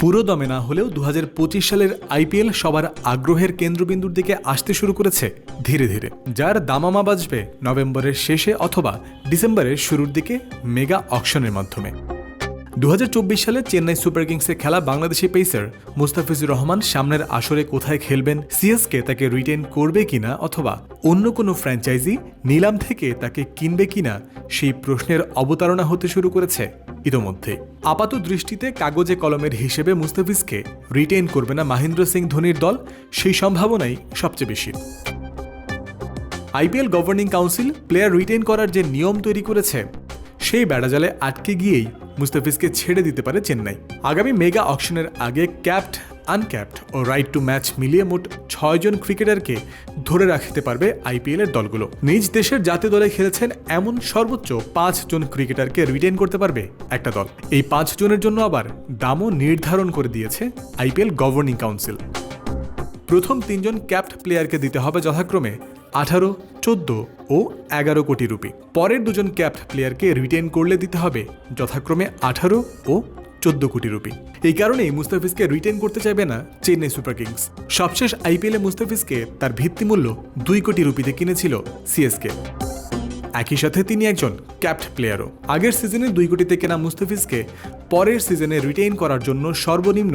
পুরো দমে না হলেও দু হাজার পঁচিশ সালের আইপিএল সবার আগ্রহের কেন্দ্রবিন্দুর দিকে আসতে শুরু করেছে ধীরে ধীরে, যার দামামা বাজবে নভেম্বরের শেষে অথবা ডিসেম্বরের শুরুর দিকে মেগা অকশনের মাধ্যমে। দু হাজার চব্বিশ সালে চেন্নাই সুপার কিংসে খেলা বাংলাদেশি পেসার মুস্তাফিজুর রহমান সামনের আসরে কোথায় খেলবেন, সিএসকে তাকে রিটেন করবে কিনা অথবা অন্য কোনো ফ্র্যাঞ্চাইজি নিলাম থেকে তাকে কিনবে কিনা সেই প্রশ্নের অবতারণা হতে শুরু করেছে ইতোমধ্যে আপাত দৃষ্টিতে কাগজে কলমের হিসেবে মুস্তাফিজকে রিটেইন করবে না মাহেন্দ্র সিং ধোনির দল, সেই সম্ভাবনাই সবচেয়ে বেশি। IPL governing council player retain করার যে নিয়ম তৈরি করেছে, সেই বেড়াজালে আটকে গিয়েই মুস্তাফিজকে ছেড়ে দিতে পারে চেন্নাই। আগামী মেগা অকশনের আগে ক্যাপ্ট আনক্যাপ্ট ও রাইট টু ম্যাচ মিলিয়ে মোট ছয়জন ক্রিকেটারকে ধরে রাখতে পারবে আইপিএল এর দলগুলো। নিজ দেশের জাতীয় দলে খেলেছেন এমন সর্বোচ্চ পাঁচজন ক্রিকেটারকে রিটেন করতে পারবে একটা দল। এই পাঁচ জনের জন্য আবার দামও নির্ধারণ করে দিয়েছে আইপিএল গভর্নিং কাউন্সিল প্রথম তিনজন ক্যাপ্ট প্লেয়ারকে দিতে হবে যথাক্রমে আঠারো, চোদ্দ ও এগারো কোটি রুপি। পরের দুজন ক্যাপ্ট প্লেয়ারকে রিটেন করলে দিতে হবে যথাক্রমে আঠারো ও চোদ্দ কোটি রুপি। এই কারণেই মুস্তাফিজকে রিটেন করতে চাইবে না চেন্নাই সুপার কিংস। সবশেষ আইপিএলে মুস্তাফিজকে তার ভিত্তিমূল্য দুই কোটি রুপিতে কিনেছিল সিএসকে একই সাথে তিনি একজন ক্যাপ্ট প্লেয়ারও আগের সিজনে দুই কোটিতে কেনা মুস্তাফিজকে পরের সিজনে রিটেইন করার জন্য সর্বনিম্ন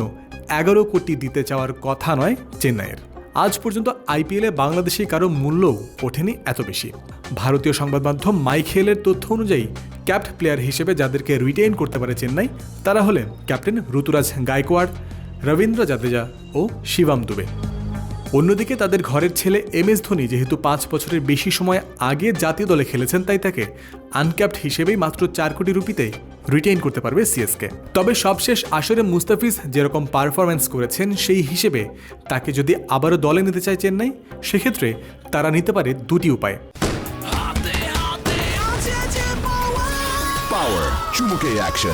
এগারো কোটি দিতে চাওয়ার কথা নয় চেন্নাইয়ের। আজ পর্যন্ত আইপিএলে বাংলাদেশি কারও মূল্যও ওঠেনি এত বেশি। ভারতীয় সংবাদ মাধ্যম মাইখেলের তথ্য অনুযায়ী ক্যাপ্ট প্লেয়ার হিসেবে যাদেরকে রিটেইন করতে পারে চেন্নাই, তারা হলেন ক্যাপ্টেন ঋতুরাজ গায়কোয়াড়, রবীন্দ্র জাদেজা ও শিবাম দুবে। অন্যদিকে তাদের ঘরের ছেলে এম এস ধোনি যেহেতু পাঁচ বছরের বেশি সময় আগে জাতীয় দলে খেলেছেন, তাই তাকে আনক্যাপ্ট হিসেবেই মাত্র চার কোটি রুপিতে রিটেইন করতে পারবে সিএসকে। তবে সবশেষ আসরে মুস্তাফিজ যেরকম পারফরম্যান্স করেছেন, সেই হিসেবে তাকে যদি আবারও দলে নিতে চায় চেন্নাই, সেক্ষেত্রে তারা নিতে পারে দুটি উপায়। Power. চুমুকে অ্যাকশন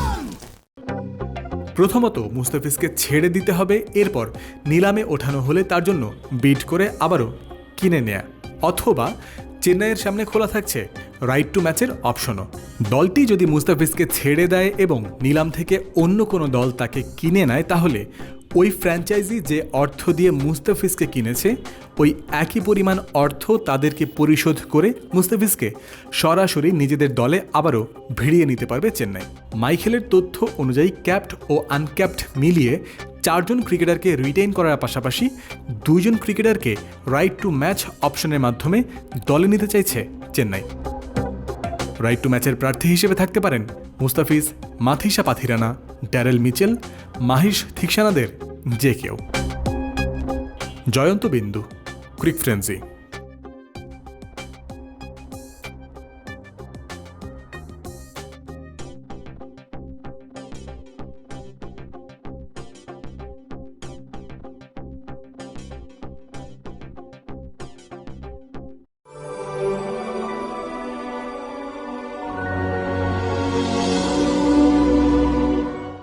প্রথমত মুস্তাফিজকে ছেড়ে দিতে হবে এরপর নিলামে ওঠানো হলে তার জন্য বিট করে আবারও কিনে নেয়া। অথবা চেন্নাইয়ের সামনে খোলা থাকছে রাইট টু ম্যাচের অপশনও দলটি যদি মুস্তাফিজকে ছেড়ে দেয় এবং নিলাম থেকে অন্য কোনো দল তাকে কিনে নেয় তাহলে ওই ফ্র্যাঞ্চাইজি যে অর্থ দিয়ে মুস্তাফিজকে কিনেছে, ওই একই পরিমাণ অর্থ তাদেরকে পরিশোধ করে মুস্তাফিজকে সরাসরি নিজেদের দলে আবারও ভিড়িয়ে নিতে পারবে চেন্নাই। মাইখেলের তথ্য অনুযায়ী ক্যাপ্ট ও আনক্যাপ্ট মিলিয়ে চারজন ক্রিকেটারকে রিটেইন করার পাশাপাশি দুইজন ক্রিকেটারকে রাইট টু ম্যাচ অপশনের মাধ্যমে দলে নিতে চাইছে চেন্নাই। রাইট টু ম্যাচের প্রার্থী হিসেবে থাকতে পারেন মুস্তাফিজ মাথিসা পাথিরানা ড্যারেল মিচেল মাহিশ থিকসানাদের যে কেউ। জয়ন্ত বিন্দু ক্রিক ফ্রেন্সি।